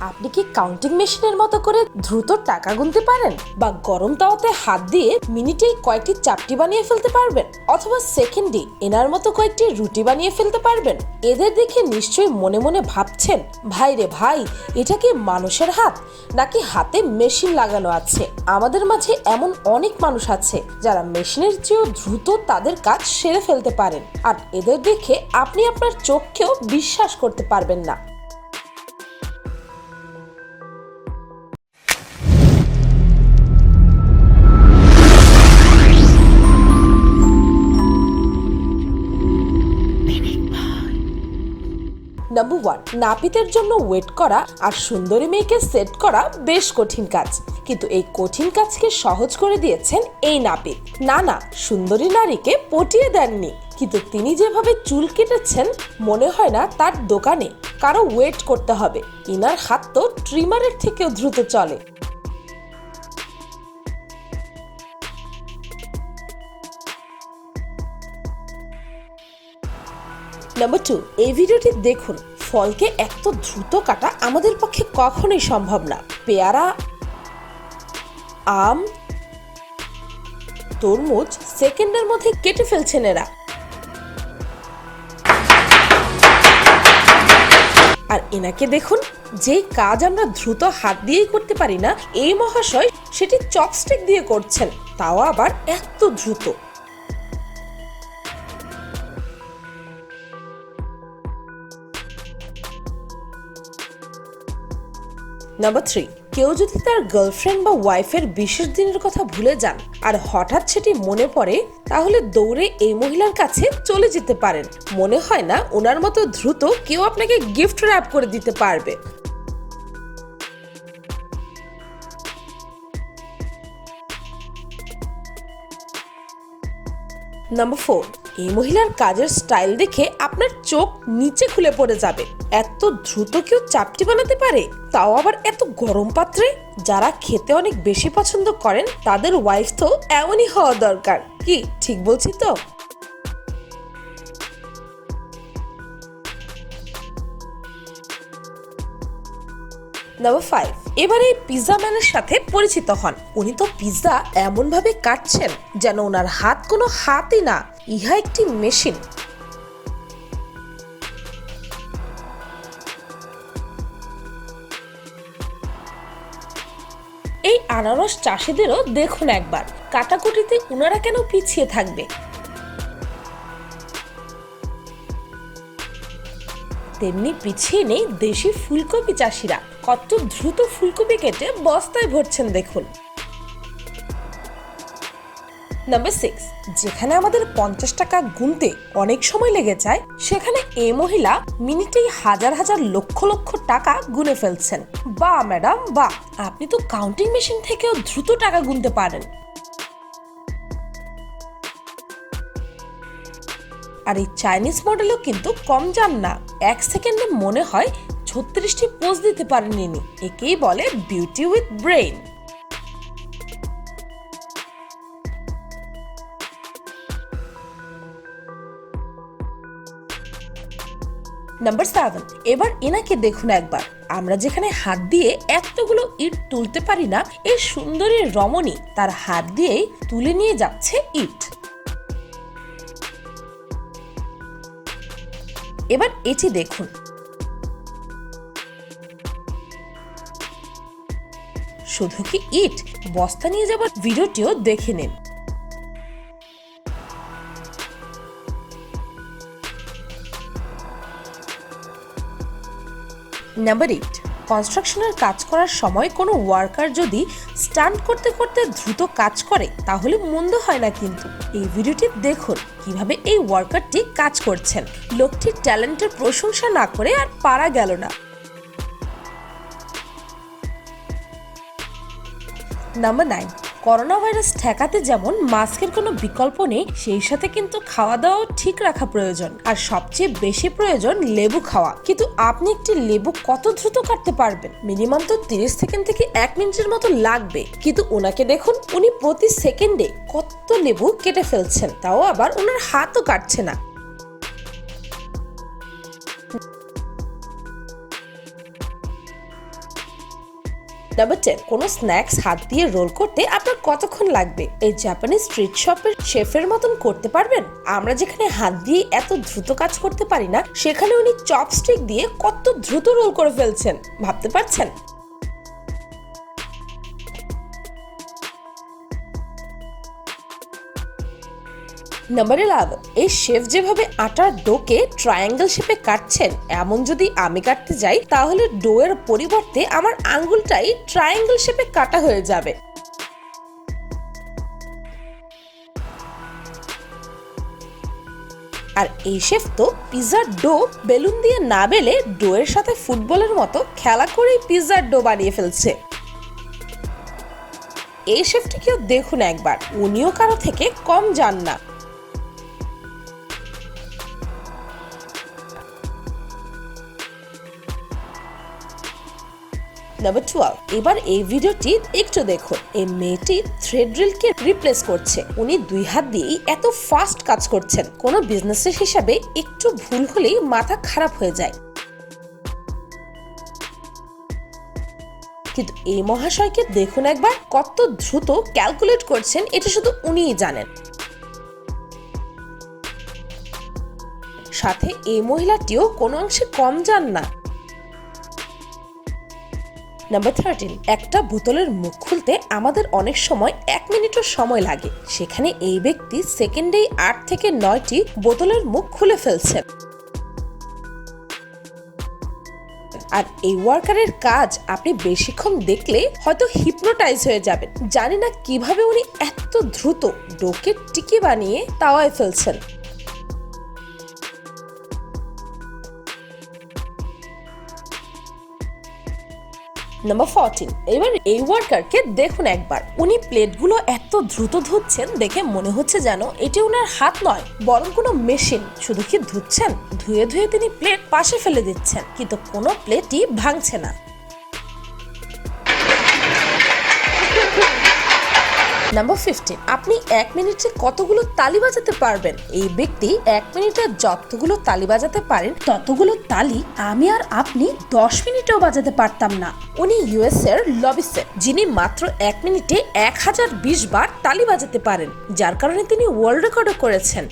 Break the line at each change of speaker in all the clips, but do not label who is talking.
আপনি কি কাউন্টিং মেশিনের মতো করে দ্রুত টাকা গুনতে পারেন? বা গরম তাওয়াতে হাত দিয়ে মিনিটেই কয়েকটি চাপটি বানিয়ে ফেলতে পারবেন? অথবা সেকেন্ডে এনার মতো কয়েকটি রুটি বানিয়ে ফেলতে পারবেন? এদের দেখে নিশ্চয়ই মনে মনে ভাবছেন, ভাই রে ভাই, এটা কি মানুষের হাত? নাকি হাতে মেশিন লাগানো আছে? আমাদের মাঝে এমন অনেক মানুষ আছে যারা মেশিনের চেয়েও দ্রুত তাদের কাজ সেরে ফেলতে পারেন। আর এদের দেখে আপনি আপনার চোখকেও বিশ্বাস করতে পারবেন না। নাম্বার ওয়ান নাপিতের জন্য ওয়েট করা আর সুন্দরী মেয়েকে সেট করা বেশ কঠিন কাজ। কিন্তু এই কঠিন কাজকে সহজ করে দিয়েছেন এই নাপিত। না না, সুন্দরী নারীকে পটিয়ে দেননি। কিন্তু তিনি যেভাবে চুল কেটেছেন, মনে হয় না তার দোকানে কারও ওয়েট করতে হবে। ইনার হাত তো ট্রিমারের থেকেও দ্রুত চলে। নাম্বার টু এই ভিডিওটি দেখুন। ফলকে এত দ্রুত কাটা আমাদের পক্ষে কখনোই সম্ভব না। পেয়ারা, আম, তরমুজ সেকেন্ডের মধ্যে কেটে ফেলছেন এরা। আর এনাকে দেখুন যে কাজ আমরা দ্রুত হাত দিয়েই করতে পারি না, এই মহাশয় সেটি চপস্টিক দিয়ে করছেন, তাও আবার এত দ্রুত। নাম্বার থ্রি কেউ যদি তার গার্লফ্রেন্ড বা ওয়াইফের বিশেষ দিনের কথা ভুলে যান আর হঠাৎ সেটি মনে পড়ে, তাহলে দৌড়ে এই মহিলার কাছে চলে যেতে পারেন। মনে হয় না ওনার মতো দ্রুত কেউ আপনাকে গিফট র্যাপ করে দিতে পারবে। নাম্বার ফোর এই মহিলার কাজের স্টাইল দেখে আপনার চোখ নিচে খুলে পড়ে যাবে। এত দ্রুত কেউ চাপটি বানাতে পারে? তাও আবার এত গরম পাত্রে? যারা খেতে অনেক বেশি পছন্দ করেন, তাদের ওয়াইফ তো এমনই হওয়া দরকার। কি, ঠিক বলছি তো? নাম্বার ফাইভ এবার এই পিৎজা ম্যানের সাথে পরিচিত হন। উনি তো পিৎজা এমন ভাবে কাটছেন যেন ওনার হাত কোনো হাতই না, ইহা একটি মেশিন এই আনারস চাষিদেরও দেখুন একবার, কাটাকুটিতে উনারা কেন পিছিয়ে থাকবে? তেমনি পিছিয়ে নেই দেশি ফুলকপি চাষিরা। কত দ্রুত ফুলকপি কেটে বস্তায় ভরছেন দেখুন। নাম্বার সিক্স যেখানে আমাদের পঞ্চাশ টাকা গুনতে অনেক সময় লেগে যায়, সেখানে এ মহিলা মিনিটেই হাজার হাজার লক্ষ লক্ষ টাকা গুনে ফেলছেন। বা ম্যাডাম বা, আপনি তো কাউন্টিং মেশিন থেকেও দ্রুত টাকা গুনতে পারেন। আর এই চাইনিজ মডেলও কিন্তু কম যান না। এক সেকেন্ডে মনে হয় ছত্রিশটি পোজ দিতে পারেন ইনি। একেই বলে beauty with brain number seven এবার এনাকে দেখুন একবার। আমরা যেখানে হাত দিয়ে এতগুলো ইট তুলতে পারি না এই সুন্দরী রমণী তার হাত দিয়েই তুলে নিয়ে যাচ্ছে ইট। এবার এটি দেখুন শুধু কি ইট? বস্তা নিয়ে যাবার ভিডিওটিও দেখে নিন। নাম্বার এইট কনস্ট্রাকশনের কাজ করার সময় কোনো ওয়ার্কার যদি স্টান্ট করতে করতে দ্রুত কাজ করে, তাহলে মন্দ হয় না কিন্তু। এই ভিডিওটি দেখুন, কীভাবে এই ওয়ার্কারটি কাজ করছেন। লোকটির ট্যালেন্টের প্রশংসা না করে আর পারা গেল না। নাম্বার নাইন করোনা ভাইরাস ঠেকাতে যেমন মাস্কের কোনো বিকল্প নেই, সেই সাথে কিন্তু খাওয়া দাওয়াও ঠিক রাখা প্রয়োজন। আর সবচেয়ে বেশি প্রয়োজন লেবু খাওয়া। কিন্তু আপনি একটি লেবু কত দ্রুত কাটতে পারবেন? মিনিমাম তো তিরিশ সেকেন্ড থেকে এক মিনিটের মতো লাগবে। কিন্তু ওনাকে দেখুন, উনি প্রতি সেকেন্ডে কত লেবু কেটে ফেলছেন। তাও আবার ওনার হাতও কাটছে না। নাম্বার টেন কোনো স্ন্যাক্স হাত দিয়ে রোল করতে আপনার কতক্ষণ লাগবে? এই জাপানিজ স্ট্রিট শপের শেফের মতন করতে পারবেন? আমরা যেখানে হাত দিয়ে এত দ্রুত কাজ করতে পারি না, সেখানে উনি চপস্টিক দিয়ে কত দ্রুত রোল করে ফেলছেন, ভাবতে পারছেন? নাম্বার ইলেভেন এই শেফ যেভাবে আটার ডোকে ট্রায়াঙ্গেল শেপে কাটছেন, এমন যদি আমি কাটতে যাই, তাহলে ডোয়ের পরিবর্তে আমার আঙ্গুলটাই ট্রায়াঙ্গেল শেপে কাটা হয়ে যাবে। আর এই শেফ তো পিৎজার ডো বেলুন দিয়ে না বেলে ডোয়ের সাথে ফুটবলের মতো খেলা করেই পিৎজার ডো বানিয়ে ফেলছে। এই শেফটিকেও দেখুন একবার, উনিও কারও থেকে কম যান না। নাম্বার টুয়েলভ এবার এই ভিডিওটি একটু দেখুন। এই মেয়েটি থ্রেড ড্রিলকে রিপ্লেস করছে। উনি দুই হাত দিয়েই এত ফাস্ট কাজ করছেন। কোনো বিজনেসের হিসাবে একটু ভুল হলেই মাথা খারাপ হয়ে যায়। কিন্তু এই মহাশয়কে দেখুন একবার, কত দ্রুত ক্যালকুলেট করছেন, এটা শুধু উনিই জানেন। সাথে এই মহিলাটিও কোনো অংশে কম যান না। নাম্বার থার্টিন একটা বোতলের মুখ খুলতে আমাদের অনেক সময় এক মিনিটও সময় লাগে। সেখানে এই ব্যক্তি সেকেন্ডেই আট থেকে নয়টি বোতলের মুখ খুলে ফেলছেন আর এই ওয়ার্কারের কাজ আপনি বেশিক্ষণ দেখলে হয়তো হিপনোটাইজ হয়ে যাবেন। জানি না কীভাবে উনি এত দ্রুত ডোকে টিকি বানিয়ে তাওয়ায় ফেলছেন। নাম্বার ফোরটিন এবার এই ওয়ার্কারকে দেখুন একবার। উনি প্লেটগুলো এত দ্রুত ধুচ্ছেন দেখে মনে হচ্ছে যেন এটি ওনার হাত নয়, বরং কোনো মেশিন শুধু কি ধুচ্ছেন? ধুয়ে ধুয়ে তিনি প্লেট পাশে ফেলে দিচ্ছেন, কিন্তু কোনো প্লেটই ভাঙছে না। নাম্বার ফিফটিন আপনি এক মিনিটে কতগুলো তালি বাজাতে পারবেন? এই ব্যক্তি এক মিনিটে যতগুলো তালি বাজাতে পারেন, ততগুলো তালি আমি আর আপনি দশ মিনিটেও বাজাতে পারতাম না। উনি ইউএস এর লবিসে যিনি মাত্র এক মিনিটে এক হাজার বিশ বার তালি বাজাতে পারেন, যার কারণে তিনি ওয়ার্ল্ড রেকর্ডও করেছেন।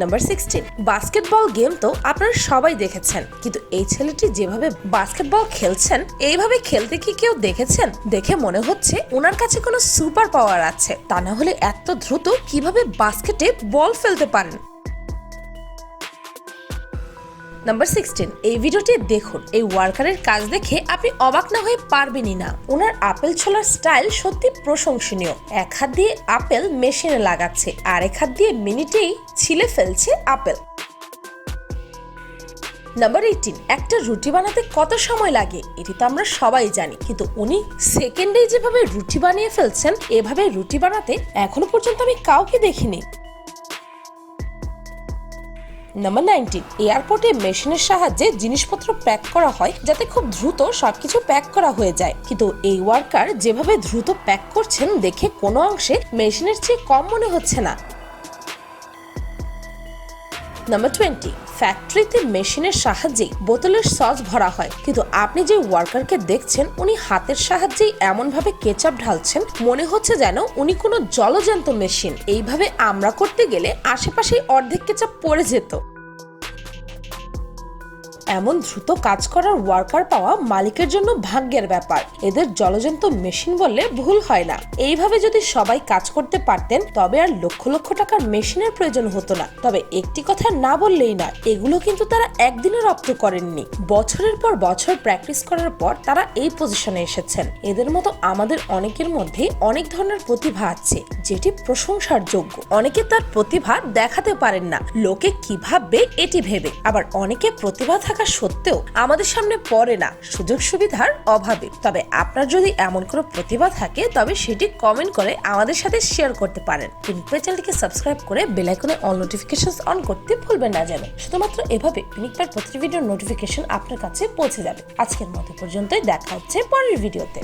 নাম্বার সিক্সটিন বাস্কেটবল গেম তো আপনারা সবাই দেখেছেন। কিন্তু এই ছেলেটি যেভাবে বাস্কেটবল খেলছেন, এইভাবে খেলতে কি কেউ দেখেছেন? দেখে মনে হচ্ছে ওনার কাছে কোনো সুপার পাওয়ার আছে। তা না হলে এত দ্রুত কীভাবে বাস্কেটে বল ফেলতে পারেন? নাম্বার সিক্সটিন এই ভিডিওটি দেখুন। এই ওয়ার্কারের কাজ দেখে আপনি অবাক না হয়ে পারবেনই না। ওনার আপেল ছোলার স্টাইল সত্যি প্রশংসনীয়। এক হাত দিয়ে আপেল মেশিনে লাগাচ্ছে আর এক হাত দিয়ে মিনিটেই ছিলে ফেলছে আপেল। নাম্বার এইটিন একটা রুটি বানাতে কত সময় লাগে? এটি তো আমরা সবাই জানি। কিন্তু উনি সেকেন্ডেই যেভাবে রুটি বানিয়ে ফেলছেন, এভাবে রুটি বানাতে এখনও পর্যন্ত আমি কাউকে দেখিনি। নাম্বার নাইনটিন এয়ারপোর্টে মেশিনের সাহায্যে জিনিসপত্র প্যাক করা হয় যাতে খুব দ্রুত সবকিছু প্যাক করা হয়ে যায়। কিন্তু এই ওয়ার্কার যেভাবে দ্রুত প্যাক করছেন, দেখে কোনো অংশে মেশিনের চেয়ে কম মনে হচ্ছে না। নাম্বার টোয়েন্টি ফ্যাক্টরিতে মেশিনের সাহায্যেই বোতলের সস ভরা হয়। কিন্তু আপনি যে ওয়ার্কারকে দেখছেন, উনি হাতের সাহায্যেই এমনভাবে কেচাপ ঢালছেন, মনে হচ্ছে যেন উনি কোনো জলজান্ত মেশিন এইভাবে আমরা করতে গেলে আশেপাশেই অর্ধেক কেচাপ পড়ে যেত। এমন দ্রুত কাজ করার ওয়ার্কার পাওয়া মালিকের জন্য ভাগ্যের ব্যাপার। এদের জলজন্ত মেশিন বললে ভুল হয় না। এইভাবে যদি সবাই কাজ করতে পারতেন, তবে আর লক্ষ লক্ষ টাকার মেশিনের প্রয়োজন হতো না। তবে একটি কথা না বললেই না এগুলো কিন্তু তারা একদিনে রপ্ত করেননি। বছরের পর বছর প্র্যাকটিস করার পর তারা এই পজিশনে এসেছেন। এদের মতো আমাদের অনেকের মধ্যে অনেক ধরনের প্রতিভা আছে, যেটি প্রশংসার যোগ্য। অনেকে তার প্রতিভা দেখাতে পারেন না। লোকে কি ভাববে এটি ভেবে? আবার অনেকে প্রতিভা থাকা সত্ত্বেও আমাদের সামনে পড়ে না সুযোগ সুবিধার অভাবে। তবে আপনার যদি এমন কোনো প্রতিভা থাকে, তবে সেটি কমেন্ট করে আমাদের সাথে শেয়ার করতে পারেন। পিনিকপে চ্যানেলটিকে সাবস্ক্রাইব করে বেলাইকনে অল নোটিফিকেশন অন করতে ভুলবেন না যেন শুধুমাত্র এভাবে পিনিকপার প্রতিটি ভিডিও নোটিফিকেশন আপনার কাছে পৌঁছে যাবে। আজকের মতো পর্যন্তই, দেখা হচ্ছে পরের ভিডিওতে